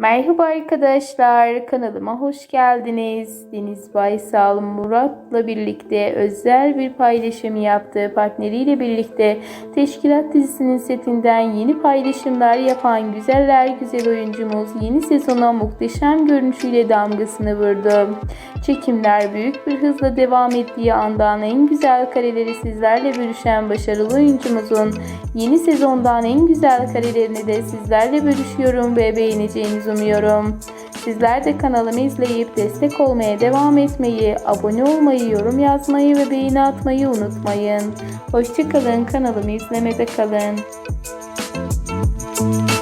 Merhaba arkadaşlar, kanalıma hoş geldiniz. Deniz Baysal Murat'la birlikte özel bir paylaşım yaptı. Partneriyle birlikte Teşkilat dizisinin setinden yeni paylaşımlar yapan güzeller güzel oyuncumuz yeni sezona muhteşem görünüşüyle damgasını vurdu. Çekimler büyük bir hızla devam ettiği andan en güzel kareleri sizlerle bölüşen başarılı oyuncumuzun yeni sezondan en güzel karelerini de sizlerle bölüşüyorum ve beğeneceğinizi umuyorum. Sizler de kanalımı izleyip destek olmaya devam etmeyi, abone olmayı, yorum yazmayı ve beğeni atmayı unutmayın. Hoşçakalın, kanalımı izlemede kalın. Thank you.